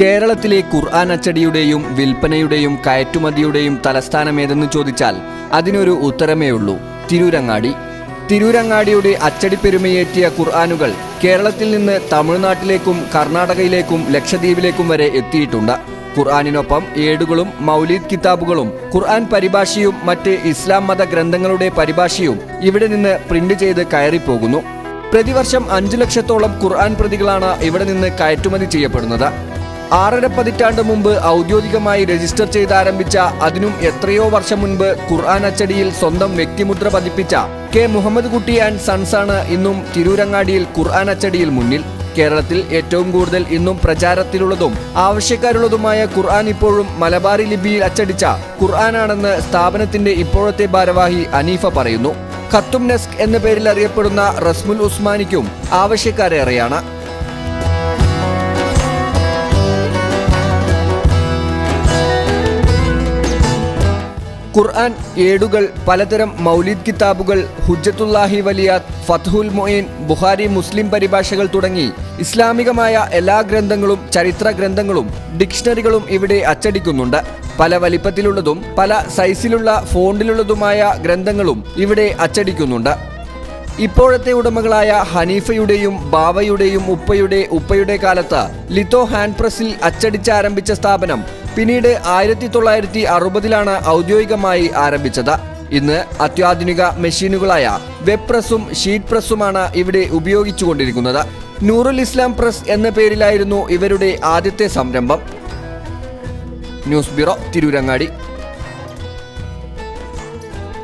കേരളത്തിലെ ഖുർആൻ അച്ചടിയുടെയും വിൽപ്പനയുടെയും കയറ്റുമതിയുടെയും തലസ്ഥാനമേതെന്ന് ചോദിച്ചാൽ അതിനൊരു ഉത്തരമേ ഉള്ളൂ. തിരൂരങ്ങാടി. തിരൂരങ്ങാടിയുടെ അച്ചടിപ്പെരുമയേറ്റിയ ഖുർആാനുകൾ കേരളത്തിൽ നിന്ന് തമിഴ്നാട്ടിലേക്കും കർണാടകയിലേക്കും ലക്ഷദ്വീപിലേക്കും വരെ എത്തിയിട്ടുണ്ട്. ഖുർആാനിനൊപ്പം ഏടുകളും മൗലീദ് കിതാബുകളും ഖുർആൻ പരിഭാഷയും മറ്റ് ഇസ്ലാം മത ഗ്രന്ഥങ്ങളുടെ പരിഭാഷയും ഇവിടെ നിന്ന് പ്രിന്റ് ചെയ്ത് കയറിപ്പോകുന്നു. പ്രതിവർഷം അഞ്ചു ലക്ഷത്തോളം ഖുർആൻ പ്രതികളാണ് ഇവിടെ നിന്ന് കയറ്റുമതി ചെയ്യപ്പെടുന്നത്. ആറര പതിറ്റാണ്ട് മുമ്പ് ഔദ്യോഗികമായി രജിസ്റ്റർ ചെയ്ത് ആരംഭിച്ച അതിനും എത്രയോ വർഷം മുൻപ് ഖുർആൻ അച്ചടിയിൽ സ്വന്തം വ്യക്തിമുദ്ര പതിപ്പിച്ച കെ മുഹമ്മദ് കുട്ടി ആൻഡ് സൺസാണ് ഇന്നും തിരൂരങ്ങാടിയിൽ ഖുർആൻ അച്ചടിയിൽ മുന്നിൽ. കേരളത്തിൽ ഏറ്റവും കൂടുതൽ ഇന്നും പ്രചാരത്തിലുള്ളതും ആവശ്യക്കാരുള്ളതുമായ ഖുർആൻ ഇപ്പോഴും മലബാറി ലിപിയിൽ അച്ചടിച്ച ഖുർആനാണെന്ന് സ്ഥാപനത്തിന്റെ ഇപ്പോഴത്തെ ഭാരവാഹി അനീഫ പറയുന്നു. ഖത്തും നെസ്ക് എന്ന പേരിൽ അറിയപ്പെടുന്ന റസ്മുൽ ഉസ്മാനിക്കും ആവശ്യക്കാരേറെയാണ്. ഖുർആൻ ഏടുകൾ പലതരം മൗലിദ് കിതാബുകൾ ഹുജ്ജത്തുല്ലാഹി വലിയാത്ത് ഫത്ഹുൽ മൊയിൻ ബുഹാരി മുസ്ലിം പരിഭാഷകൾ തുടങ്ങി ഇസ്ലാമികമായ എല്ലാ ഗ്രന്ഥങ്ങളും ചരിത്ര ഗ്രന്ഥങ്ങളും ഡിക്ഷണറികളും ഇവിടെ അച്ചടിക്കുന്നുണ്ട്. പല വലിപ്പത്തിലുള്ളതും പല സൈസിലുള്ള ഫോണ്ടിലുള്ളതുമായ ഗ്രന്ഥങ്ങളും ഇവിടെ അച്ചടിക്കുന്നുണ്ട്. ഇപ്പോഴത്തെ ഉടമകളായ ഹനീഫയുടെയും ബാവയുടെയും ഉപ്പയുടെ ഉപ്പയുടെ കാലത്ത് ലിത്തോ ഹാൻഡ് പ്രസിൽ അച്ചടിച്ചാരംഭിച്ച സ്ഥാപനം പിന്നീട് ആയിരത്തി തൊള്ളായിരത്തി അറുപതിലാണ് ഔദ്യോഗികമായി ആരംഭിച്ചത്. ഇന്ന് അത്യാധുനിക മെഷീനുകളായ വെബ് പ്രസ്സും ഷീറ്റ് പ്രസ്സുമാണ് ഇവിടെ ഉപയോഗിച്ചുകൊണ്ടിരിക്കുന്നത്. നൂറുൽ ഇസ്ലാം പ്രസ് എന്ന പേരിലായിരുന്നു ഇവരുടെ ആദ്യത്തെ സംരംഭം. News bureau Tirurangadi.